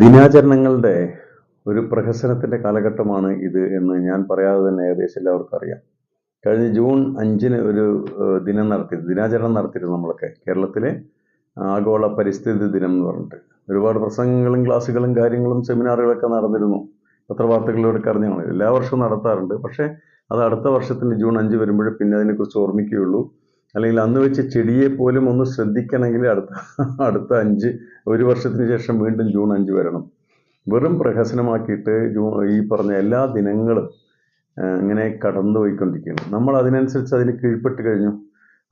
ദിനാചരണങ്ങളുടെ ഒരു പ്രഹസനത്തിന്റെ കാലഘട്ടമാണ് ഇത് എന്ന് ഞാൻ പറയാതെ തന്നെ ഏകദേശം എല്ലാവർക്കും അറിയാം കഴിഞ്ഞ ജൂൺ അഞ്ചിന് ഒരു ദിനം നടത്തി ദിനാചരണം നടത്തിയിരുന്നു നമ്മളൊക്കെ. കേരളത്തിലെ ആഗോള പരിസ്ഥിതി ദിനം എന്ന് പറഞ്ഞിട്ട്. ഒരുപാട് പ്രസംഗങ്ങളും ക്ലാസ്സുകളും കാര്യങ്ങളും സെമിനാറുകളൊക്കെ നടന്നിരുന്നു. പത്രവാർത്തകളിലൂടെ അറിഞ്ഞാണ് എല്ലാ വർഷവും നടത്താറുണ്ട്. പക്ഷേ അത് അടുത്ത വർഷത്തിന്റെ ജൂൺ അഞ്ച് വരുമ്പോഴേ പിന്നെ അതിനെക്കുറിച്ച് ഓർമ്മിക്കുകയുള്ളൂ. അല്ലെങ്കിൽ അന്ന് വെച്ച് ചെടിയെ പോലും ഒന്ന് ശ്രദ്ധിക്കണമെങ്കിൽ അടുത്ത അടുത്ത അഞ്ച് ഒരു വർഷത്തിന് ശേഷം വീണ്ടും ജൂൺ അഞ്ച് വരണം. വെറും പ്രഹസനമാക്കിയിട്ട് ഈ പറഞ്ഞ എല്ലാ ദിനങ്ങളും ഇങ്ങനെ കടന്നു പോയിക്കൊണ്ടിരിക്കുകയാണ്. നമ്മൾ അതിനനുസരിച്ച് അതിന് കീഴ്പ്പെട്ട് കഴിഞ്ഞു.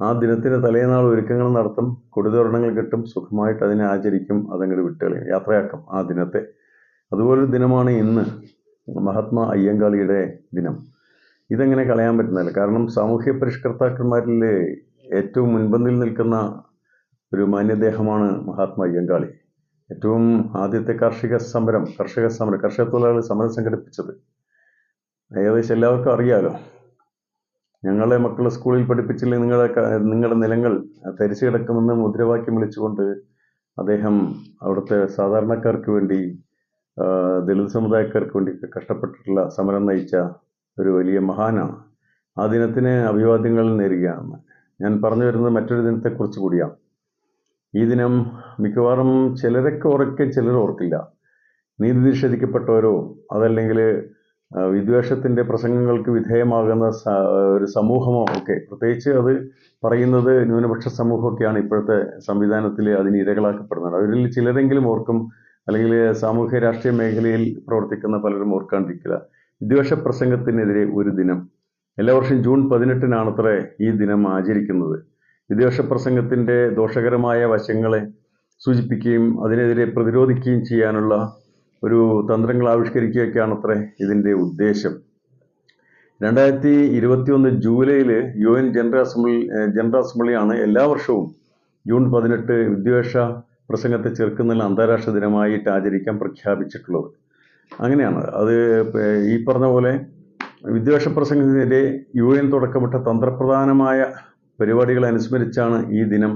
ആ ദിനത്തിന് തലേനാൾ ഒരുക്കങ്ങൾ നടത്തും കൊടുതോരണങ്ങൾ കിട്ടും സുഖമായിട്ട് അതിനെ ആചരിക്കും അതങ്ങോട്ട് വിട്ടുകളയും. യാത്രയാക്കും ആ ദിനത്തെ. അതുപോലൊരു ദിനമാണ് ഇന്ന് മഹാത്മാ അയ്യങ്കാളിയുടെ ദിനം. ഇതെങ്ങനെ കളയാൻ പറ്റുന്നില്ല കാരണം സാമൂഹ്യ പരിഷ്കർത്താക്കന്മാരിൽ ഏറ്റവും മുൻപന്തിൽ നിൽക്കുന്ന ഒരു മാന്യദേഹമാണ് മഹാത്മാ അയ്യങ്കാളി. ഏറ്റവും ആദ്യത്തെ കാർഷിക സമരം കർഷക സമരം കർഷക തൊഴിലാളി സമരം സംഘടിപ്പിച്ചത്. ഏകദേശം എല്ലാവർക്കും അറിയാലോ? ഞങ്ങളെ മക്കളെ സ്കൂളിൽ പഠിപ്പിച്ചില്ലെങ്കിൽ നിങ്ങളുടെ നിങ്ങളുടെ നിലങ്ങൾ തരിച്ചു കിടക്കുമെന്ന് മുദ്രാവാക്യം വിളിച്ചുകൊണ്ട് അദ്ദേഹം അവിടുത്തെ സാധാരണക്കാർക്ക് വേണ്ടി ദളിത് സമുദായക്കാർക്ക് വേണ്ടി കഷ്ടപ്പെട്ടിട്ടുള്ള സമരം നയിച്ച ഒരു വലിയ മഹാനാണ്. ആ ദിനത്തിന് അഭിവാദ്യങ്ങൾ നേരുകയാണ്. ഞാൻ പറഞ്ഞു വരുന്നത് മറ്റൊരു ദിനത്തെക്കുറിച്ച് കൂടിയാണ് ഈ ദിനം മിക്കവാറും ചിലരൊക്കെ ഉറക്കെ ചിലർ ഓർക്കില്ല. നീതി നിഷേധിക്കപ്പെട്ടവരോ അതല്ലെങ്കിൽ വിദ്വേഷത്തിന്റെ പ്രസംഗങ്ങൾക്ക് വിധേയമാകുന്ന ഒരു സമൂഹമോ ഒക്കെ. പ്രത്യേകിച്ച് അത് പറയുന്നത് ന്യൂനപക്ഷ സമൂഹമൊക്കെയാണ് ഇപ്പോഴത്തെ സംവിധാനത്തിൽ അതിന് ഇരകളാക്കപ്പെടുന്നത്. അവരിൽ ചിലരെങ്കിലും ഓർക്കും അല്ലെങ്കിൽ സാമൂഹ്യ രാഷ്ട്രീയ മേഖലയിൽ പ്രവർത്തിക്കുന്ന പലരും ഓർക്കാണ്ടിരിക്കില്ല. വിദ്വേഷ പ്രസംഗത്തിനെതിരെ ഒരു ദിനം എല്ലാ വർഷവും ജൂൺ പതിനെട്ടിനാണത്രേ ഈ ദിനം ആചരിക്കുന്നത്. വിദേശ പ്രസംഗത്തിന്റെ ദോഷകരമായ വശങ്ങളെ സൂചിപ്പിക്കുകയും അതിനെതിരെ പ്രതിരോധിക്കുകയും ചെയ്യാനുള്ള ഒരു തന്ത്രങ്ങൾ ആവിഷ്കരിക്കുകയൊക്കെയാണത്രേ ഇതിന്റെ ഉദ്ദേശം. രണ്ടായിരത്തി ഇരുപത്തിയൊന്ന് ജൂലൈയിൽ U N general assembly general അസംബ്ലിയാണ് എല്ലാ വർഷവും ജൂൺ പതിനെട്ട് വിദ്വേഷ പ്രസംഗത്തെ ചെറുക്കുന്നതിൽ അന്താരാഷ്ട്ര ദിനമായിട്ട് ആചരിക്കാൻ പ്രഖ്യാപിച്ചിട്ടുള്ളത്. അങ്ങനെയാണ്. അത് ഈ പറഞ്ഞ പോലെ വിദ്വേഷ പ്രസംഗത്തിനെതിരെ യു എൻ തുടക്കമിട്ട തന്ത്രപ്രധാനമായ പരിപാടികൾ അനുസ്മരിച്ചാണ് ഈ ദിനം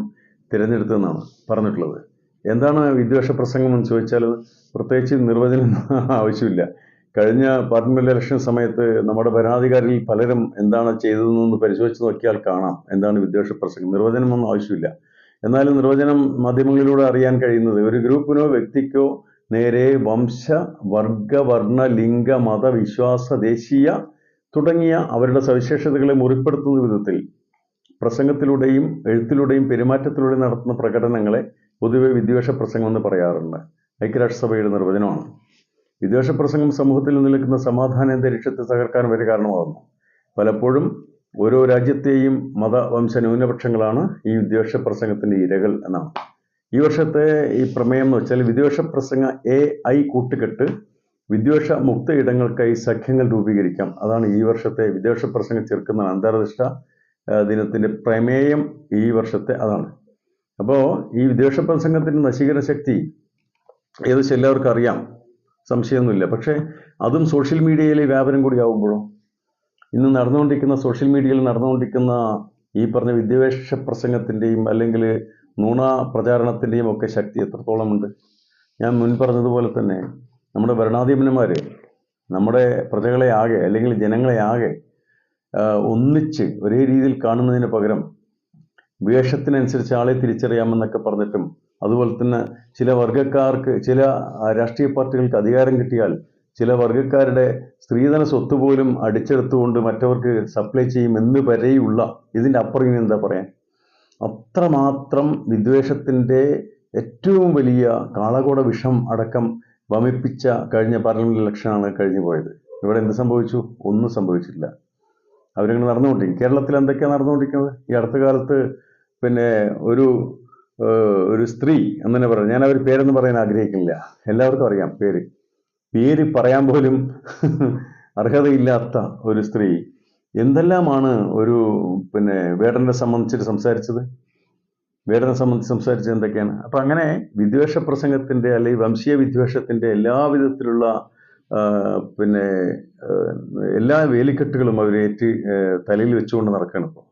തിരഞ്ഞെടുത്തതെന്നാണ് പറഞ്ഞിട്ടുള്ളത്. എന്താണ് വിദ്വേഷ പ്രസംഗം എന്ന് ചോദിച്ചാൽ പ്രത്യേകിച്ച് നിർവചനം ആവശ്യമില്ല. കഴിഞ്ഞ പാർലമെന്റ് ഇലക്ഷൻ സമയത്ത് നമ്മുടെ ഭരണാധികാരിയിൽ പലരും എന്താണ് ചെയ്തതെന്ന് പരിശോധിച്ച് നോക്കിയാൽ കാണാം. എന്താണ് വിദ്വേഷ പ്രസംഗം? നിർവചനമൊന്നും ആവശ്യമില്ല. എന്നാലും നിർവചനം മാധ്യമങ്ങളിലൂടെ അറിയാൻ കഴിയുന്നത് ഒരു ഗ്രൂപ്പിനോ വ്യക്തിക്കോ നേരെ വംശ വർഗ വർണ ലിംഗ മത വിശ്വാസ ദേശീയ തുടങ്ങിയ അവരുടെ സവിശേഷതകളെ മുറിപ്പെടുത്തുന്ന വിധത്തിൽ പ്രസംഗത്തിലൂടെയും എഴുത്തിലൂടെയും പെരുമാറ്റത്തിലൂടെയും നടത്തുന്ന പ്രകടനങ്ങളെ പൊതുവെ വിദ്വേഷ പ്രസംഗം എന്ന് പറയാറുണ്ട്. ഐക്യരാഷ്ട്രസഭയുടെ നിർവചനമാണ്. വിദ്വേഷ പ്രസംഗം സമൂഹത്തിൽ നിലനിൽക്കുന്ന സമാധാന അന്തരീക്ഷത്തെ തകർക്കാൻ വരെ കാരണമാകുന്നു. പലപ്പോഴും ഓരോ രാജ്യത്തെയും മത വംശ ന്യൂനപക്ഷങ്ങളാണ് ഈ വിദ്വേഷ പ്രസംഗത്തിന്റെ ഇരകൾ എന്നാണ്. ഈ വർഷത്തെ ഈ പ്രമേയം എന്ന് വെച്ചാൽ വിദ്വേഷ പ്രസംഗ എ ഐ കൂട്ടുകെട്ട് വിദ്വേഷ മുക്ത ഇടങ്ങൾക്കായി സഖ്യങ്ങൾ രൂപീകരിക്കാം. അതാണ് ഈ വർഷത്തെ വിദ്വേഷ പ്രസംഗം ചേർക്കുന്ന അന്താരാഷ്ട്ര ദിനത്തിന്റെ പ്രമേയം ഈ വർഷത്തെ അതാണ്. അപ്പോൾ ഈ വിദ്വേഷ പ്രസംഗത്തിന്റെ നശീകരണ ശക്തി ഏകദേശം എല്ലാവർക്കും അറിയാം. സംശയമൊന്നുമില്ല. പക്ഷേ അതും സോഷ്യൽ മീഡിയയിലെ വ്യാപനം കൂടി ആവുമ്പോഴോ? ഇന്ന് നടന്നുകൊണ്ടിരിക്കുന്ന സോഷ്യൽ മീഡിയയിൽ നടന്നുകൊണ്ടിരിക്കുന്ന ഈ പറഞ്ഞ വിദ്വേഷ പ്രസംഗത്തിന്റെയും അല്ലെങ്കിൽ നുണ പ്രചാരണത്തിന്റെയും ഒക്കെ ശക്തി എത്രത്തോളമുണ്ട്? ഞാൻ മുൻ പറഞ്ഞതുപോലെ തന്നെ നമ്മുടെ ഭരണാധിപന്മാർ നമ്മുടെ പ്രജകളെ ആകെ അല്ലെങ്കിൽ ജനങ്ങളെ ആകെ ഒന്നിച്ച് ഒരേ രീതിയിൽ കാണുന്നതിന് പകരം വേഷത്തിനനുസരിച്ച് ആളെ തിരിച്ചറിയാമെന്നൊക്കെ പറഞ്ഞിട്ടും അതുപോലെ തന്നെ ചില വർഗക്കാർക്ക് ചില രാഷ്ട്രീയ പാർട്ടികൾക്ക് അധികാരം കിട്ടിയാൽ ചില വർഗക്കാരുടെ സ്ത്രീധന സ്വത്ത് പോലും അടിച്ചെടുത്തുകൊണ്ട് മറ്റവർക്ക് സപ്ലൈ ചെയ്യും എന്ന് വരെയുള്ള ഇതിന്റെ അപ്പുറം എന്താ പറയാൻ? അത്രമാത്രം വിദ്വേഷത്തിന്റെ ഏറ്റവും വലിയ കാളകോട വിഷം അടക്കം വമിപ്പിച്ച കഴിഞ്ഞ പാർലമെന്റ് ഇലക്ഷനാണ് കഴിഞ്ഞു പോയത്. ഇവിടെ എന്ത് സംഭവിച്ചു? ഒന്നും സംഭവിച്ചില്ല. അവരിങ്ങനെ നടന്നുകൊണ്ടിരിക്കും. കേരളത്തിൽ എന്തൊക്കെയാണ് നടന്നുകൊണ്ടിരിക്കുന്നത്? ഈ അടുത്ത കാലത്ത് പിന്നെ ഒരു ഒരു സ്ത്രീ എന്ന് തന്നെ പറയാം. ഞാൻ അവർ പേരൊന്നും പറയാൻ ആഗ്രഹിക്കുന്നില്ല. എല്ലാവർക്കും അറിയാം പേര്. പേര് പറയാൻ പോലും അർഹതയില്ലാത്ത ഒരു സ്ത്രീ. എന്തെല്ലാമാണ് ഒരു പിന്നെ വേടനെ സംബന്ധിച്ചിട്ട് സംസാരിച്ചത്? വേടനെ സംബന്ധിച്ച് സംസാരിച്ചത് എന്തൊക്കെയാണ്? അപ്പം അങ്ങനെ വിദ്വേഷ പ്രസംഗത്തിന്റെ അല്ലെങ്കിൽ വംശീയ വിദ്വേഷത്തിന്റെ എല്ലാവിധത്തിലുള്ള പിന്നെ എല്ലാ വേലിക്കെട്ടുകളും അവരേറ്റ് തലയിൽ വെച്ചുകൊണ്ട് നടക്കുകയാണ് ഇപ്പോൾ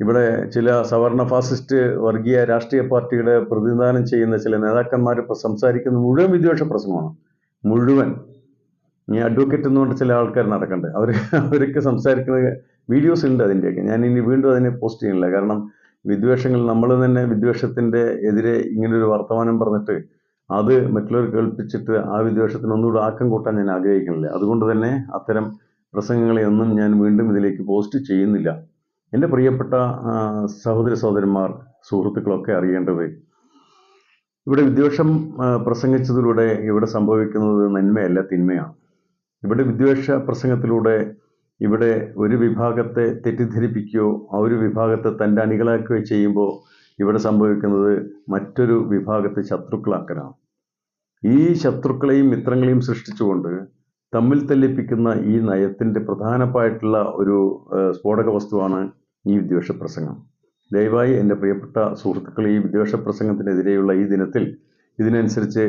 ഇവിടെ ചില സവർണ ഫാസിസ്റ്റ് വർഗീയ രാഷ്ട്രീയ പാർട്ടിയുടെ പ്രതിനിധാനം ചെയ്യുന്ന ചില നേതാക്കന്മാർ ഇപ്പോൾ സംസാരിക്കുന്ന മുഴുവൻ വിദ്വേഷ പ്രസംഗമാണ്. മുഴുവൻ. ഈ അഡ്വക്കേറ്റ് എന്ന് പറഞ്ഞ ചില ആൾക്കാർ നടക്കണ്ടേ. അവർ അവരൊക്കെ സംസാരിക്കുന്ന വീഡിയോസ് ഉണ്ട് അതിന്റെയൊക്കെ ഞാൻ ഇനി വീണ്ടും അതിനെ പോസ്റ്റ് ചെയ്യുന്നില്ല. കാരണം വിദ്വേഷങ്ങൾ നമ്മൾ തന്നെ വിദ്വേഷത്തിന്റെ എതിരെ ഇങ്ങനൊരു വർത്തമാനം പറഞ്ഞിട്ട് അത് മറ്റുള്ളവർ കേൾപ്പിച്ചിട്ട് ആ വിദ്വേഷത്തിന് ഒന്നുകൂടെ ആക്കം കൂട്ടാൻ ഞാൻ ആഗ്രഹിക്കുന്നില്ല. അതുകൊണ്ട് തന്നെ അത്തരം പ്രസംഗങ്ങളെയൊന്നും ഞാൻ വീണ്ടും ഇതിലേക്ക് പോസ്റ്റ് ചെയ്യുന്നില്ല. എന്റെ പ്രിയപ്പെട്ട സഹോദര സഹോദരന്മാർ സുഹൃത്തുക്കളൊക്കെ അറിയേണ്ടത് ഇവിടെ വിദ്വേഷം പ്രസംഗിച്ചതിലൂടെ ഇവിടെ സംഭവിക്കുന്നത് നന്മയല്ല തിന്മയാണ്. ഇവിടെ വിദ്വേഷ പ്രസംഗത്തിലൂടെ ഇവിടെ ഒരു വിഭാഗത്തെ തെറ്റിദ്ധരിപ്പിക്കുകയോ ആ ഒരു വിഭാഗത്തെ തന്റെ അണികളാക്കുകയോ ചെയ്യുമ്പോൾ ഇവിടെ സംഭവിക്കുന്നത് മറ്റൊരു വിഭാഗത്തെ ശത്രുക്കളാക്കലാണ്. ഈ ശത്രുക്കളെയും മിത്രങ്ങളെയും സൃഷ്ടിച്ചുകൊണ്ട് തമ്മിൽ തല്ലിപ്പിക്കുന്ന ഈ നയത്തിന്റെ പ്രധാനമായിട്ടുള്ള ഒരു സ്ഫോടക വസ്തുവാണ് ഈ വിദ്വേഷ പ്രസംഗം. ദയവായി എന്റെ പ്രിയപ്പെട്ട സുഹൃത്തുക്കൾ ഈ വിദ്വേഷ പ്രസംഗത്തിനെതിരെയുള്ള ഈ ദിനത്തിൽ ഇതിനനുസരിച്ച്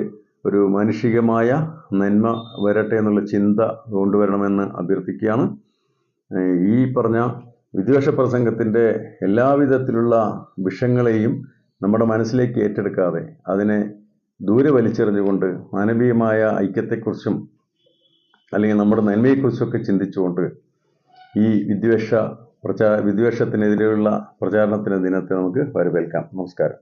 ഒരു മാനുഷികമായ നന്മ വരട്ടെ എന്നുള്ള ചിന്ത കൊണ്ടുവരണമെന്ന് അഭ്യർത്ഥിക്കുകയാണ്. ഈ പറഞ്ഞ വിദ്വേഷ പ്രസംഗത്തിന്റെ എല്ലാവിധത്തിലുള്ള വിഷങ്ങളെയും നമ്മുടെ മനസ്സിലേക്ക് ഏറ്റെടുക്കാതെ അതിനെ ദൂരെ വലിച്ചെറിഞ്ഞുകൊണ്ട് മാനവീയമായ ഐക്യത്തെക്കുറിച്ചും അല്ലെങ്കിൽ നമ്മുടെ നന്മയെക്കുറിച്ചൊക്കെ ചിന്തിച്ചുകൊണ്ട് ഈ വിദ്വേഷ പ്രചാ വിദ്വേഷത്തിനെതിരെയുള്ള പ്രചാരണത്തിന് ദിനത്തെ നമുക്ക് വരവേൽക്കാം. നമസ്കാരം.